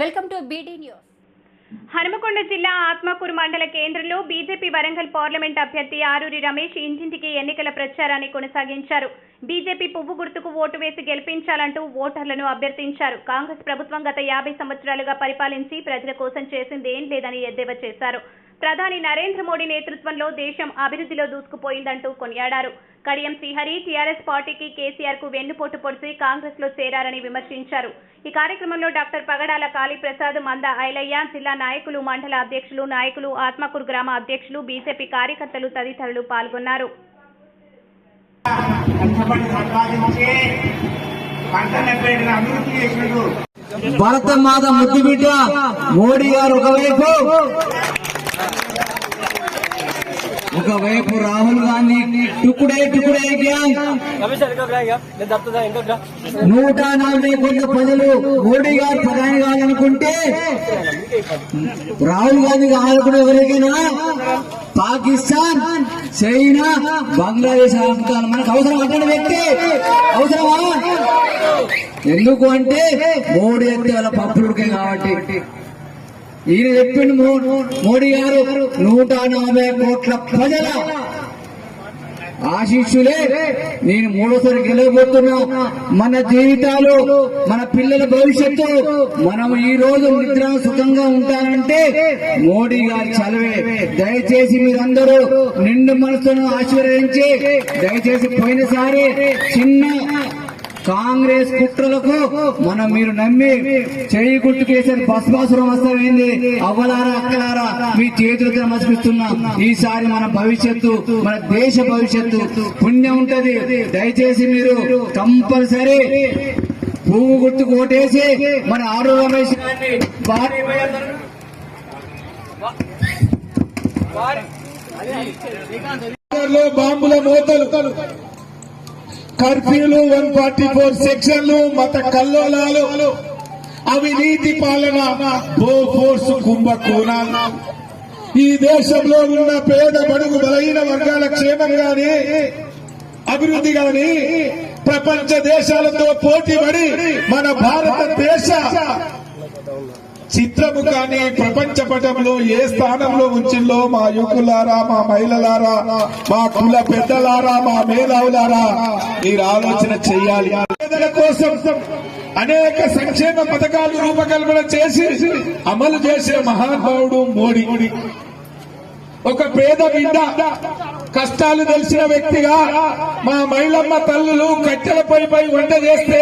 Welcome to BD news Hanumakonda జిల్లా ఆత్మకూరు మండల కేంద్రంలో బీజేపీ వరంగల్ పార్లమెంట్ అభ్యర్థి ఆరూరి రమేష్ ఇంటింటికి ఎన్నికల ప్రచారాన్ని కొనసాగించారు. బీజేపీ పువ్వు గుర్తుకు ఓటు వేసి గెలిపించాలంటూ ఓటర్లను అభ్యర్థించారు. కాంగ్రెస్ ప్రభుత్వం గత యాభై సంవత్సరాలుగా పరిపాలించి ప్రజల కోసం చేసింది ఏం లేదని ఎద్దేవా చేశారు. ప్రధాని నరేంద్ర మోడీ నేతృత్వంలో దేశం అభివృద్ధిలో దూసుకుపోయిందంటూ కొనియాడారు. కడియం శ్రీహరి టీఆర్ఎస్ పార్టీకి కేసీఆర్కు వెన్నుపోటు పొడిచి కాంగ్రెస్లో చేరారని విమర్శించారు. ఈ కార్యక్రమంలో డాక్టర్ పగడాల కాళీప్రసాద్ మంద ఐలయ్య జిల్లా నాయకులు మండల అధ్యక్షులు నాయకులు ఆత్మకూరు గ్రామ అధ్యక్షులు బీజేపీ కార్యకర్తలు తదితరులు పాల్గొన్నారు. భారత మాత ముద్దు బిడ్డ మోడీ గారు ఒకవైపు. ఒకవైపు రాహుల్ గాంధీ టుకుడే టుకుడే నూట నలభై కోట్ల ప్రజలు మోడీ గారు ప్రధాని కావాలనుకుంటే రాహుల్ గాంధీ కావాలనుకునే ఎవరికైనా పాకిస్తాన్ చైనా బంగ్లాదేశ్ ఆఫ్ఘాన్ మనకు అవసరం అటువంటి వ్యక్తి అవసరమా? ఎందుకు అంటే మోడీ అంటే వాళ్ళ పప్పుడుకే కాబట్టి. ఈయన చెప్పిండు మోడీ గారు నూట నలభై కోట్ల ప్రజల ఆశీస్సులే నేను మూడోసారి గెలవబోతున్నా. మన జీవితాలు మన పిల్లల భవిష్యత్తు మనం ఈ రోజు నిద్ర సుఖంగా ఉంటానంటే మోడీ గారి చలవే. దయచేసి మీరందరూ నిండు మనసును ఆశీర్వదించి దయచేసి పోయినసారి చిన్న కాంగ్రెస్ కుట్రలకు మనం మీరు నమ్మి చేయి గుర్తుకేసారి బస్ బాసురం వస్తామైంది అవ్వలారా అక్కలారా మీ చేతులతో నమస్కరిస్తున్నాం ఈసారి మన భవిష్యత్తు మన దేశ భవిష్యత్తు పుణ్యం ఉంటది. దయచేసి మీరు కంపల్సరీ పువ్వు గుర్తుకు ఓటేసి మన ఆరు రమేష్ గారిని భారీ మెజార్టీతో లో బాంబుల మోతలు. కర్ఫ్యూలు వన్ ఫార్టీ ఫోర్ సెక్షన్లు మత కల్లోలాలు అవినీతి పాలన బో ఫోర్స్ కుంభకోణాలు. ఈ దేశంలో ఉన్న పేద బడుగు బలహీన వర్గాల క్షేమం గాని అభివృద్ధి గాని ప్రపంచ దేశాలతో పోటీ పడి మన భారతదేశ చిత్రము కానీ ప్రపంచ పటంలో ఏ స్థానంలో ఉంచిందో మా యువకులారా మా మహిళలారా మా కుల పెద్దలారా మా మేధావులారా? మీరు ఆలోచన చెయ్యాలి పేదల కోసం అనేక సంక్షేమ పథకాలు రూపకల్పన చేసి అమలు చేసే మహానుభావుడు మోడీ. ఒక పేద బిడ్డ కష్టాలు తెలిసిన వ్యక్తిగా మా మహిళమ్మ తల్లులు కట్టెల పై వంట చేస్తే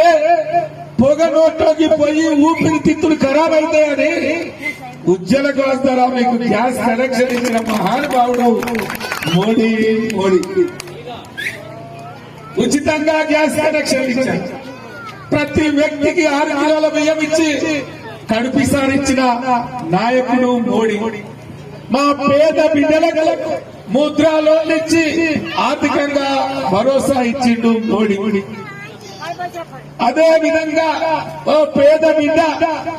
పొగ నోట్లోకి పోయి ఊపిరి తిత్తులు ఖరాబ్ అవుతాయని ఉజ్జల కోస్తారా మీకు గ్యాస్ కనెక్షన్ ఇచ్చిన మహానుభావుడు మోడీ మోడీ. ఉచితంగా గ్యాస్ కనెక్షన్ ఇచ్చారు. ప్రతి వ్యక్తికి ఆరు కిలోల బియ్యం ఇచ్చి కడుపిసారిచ్చిన నాయకుడు మోడీ. మా పేద బిడ్డలకు ముద్రా లోన్ ఇచ్చి ఆర్థికంగా భరోసా ఇచ్చిండు మోడీ. అదే విధంగా ఓ పేద బిడ్డ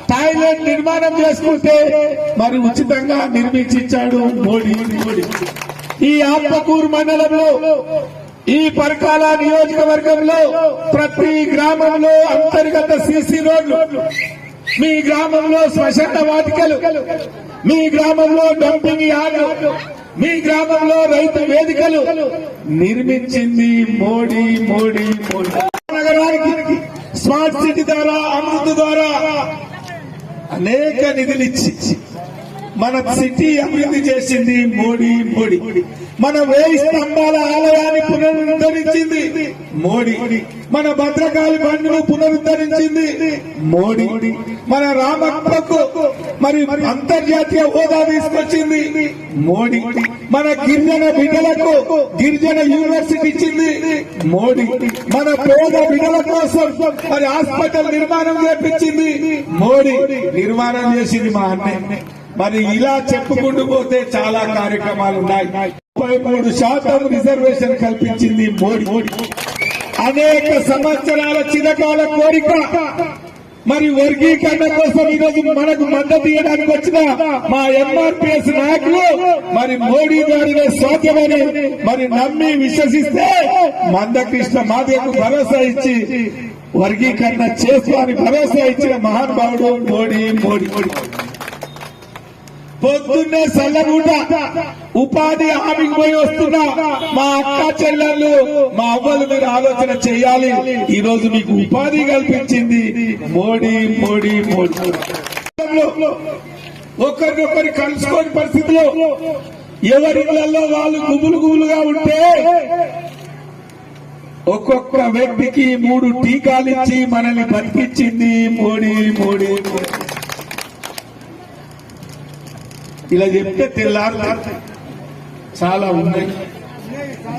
టాయిలెట్ నిర్మాణం చేసుకుంటే మరి ఉచితంగా నిర్మించాడు మోడీ మోడీ. ఈ ఆత్మకూరు మండలంలో ఈ పరకాల నియోజకవర్గంలో ప్రతి గ్రామంలో అంతర్గత సిసి రోడ్లు మీ గ్రామంలో శ్మశాన వాటికలు మీ గ్రామంలో డంపింగ్ యార్డు మీ గ్రామంలో రైతు వేదికలు నిర్మించింది మోడీ మోడీ మోడీ. నగరానికి స్మార్ట్ సిటీ ద్వారా అమృత్ ద్వారా అనేక నిధులు ఇచ్చి మన సిటీ అభివృద్ధి చేసింది మోడీ మోడీ. మన వేయి స్తంభాల ఆలయాన్ని పునరుద్ధరించింది. మోడీ. మన భద్రకాళి బండును పునరుద్ధరించింది మోడీ. మన రామప్పకు మరి అంతర్జాతీయ హోదా తీసుకొచ్చింది మోడీ. మన గిరిజన బిడ్డలకు గిరిజన యూనివర్సిటీ ఇచ్చింది మోడీ. మన పేద బిడ్డల కోసం మరి హాస్పిటల్ నిర్మాణం చేపించింది మోడీ. నిర్మాణం చేసింది మా అన్నయ్య. మరి ఇలా చెప్పుకుంటూ పోతే చాలా కార్యక్రమాలు ఉన్నాయి. ముప్పై మూడు శాతం రిజర్వేషన్ కల్పించింది మోడీ. అనేక సంవత్సరాల చిరకాల కోరిక మరి వర్గీకరణ కోసం ఈరోజు మనకు మద్దతు ఇవ్వడానికి వచ్చిన మా ఎంఆర్పిఎస్ నాయకులు మరి మోడీ గారినే సాధ్యమని మరి నమ్మి విశ్వసిస్తే మందకృష్ణ మాదేకు భరోసా ఇచ్చి వర్గీకరణ చేస్తూ భరోసా ఇచ్చిన మహానుభావుడు మోడీ మోడీ మోడీ. పొద్దున్నే సల్లగుంట ఉపాధి హామీకి పోయి వస్తున్నా మా అక్క చెల్లెళ్ళు మా అవ్వలు మీరు ఆలోచన చేయాలి. ఈ రోజు మీకు ఉపాధి కల్పించింది మోడీ మోడీ మోడీ. ఒకరినొకరి కలుసుకోని పరిస్థితిలో ఎవరిళ్ళలో వాళ్ళు గుబులు గుబులుగా ఉంటే ఒక్కొక్క వ్యక్తికి మూడు టీకాలు ఇచ్చి మనల్ని బతికించింది మోడీ మోడీ మోడీ. ఇలా చెప్తే తెల్లారు చాలా ఉన్నాయి.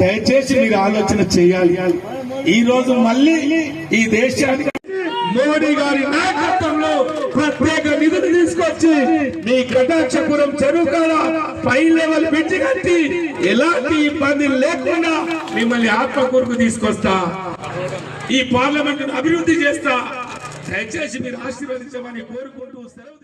దయచేసి మీరు ఆలోచన చేయాలి. ఈ రోజు మళ్ళీ ఈ దేశానికి మోడీ గారి నాయకత్వంలో ప్రత్యేక నిధులు తీసుకొచ్చి మీ కటాక్షపురం చెరువు కాడ పై లెవెల్ బ్రిడ్జి కట్టి ఎలాంటి ఇబ్బంది లేకుండా మిమ్మల్ని ఆత్మకూరుకు తీసుకొస్తా. ఈ పార్లమెంట్ అభివృద్ధి చేస్తా. దయచేసి మీరు ఆశీర్వదించమని కోరుకుంటూ సెలవు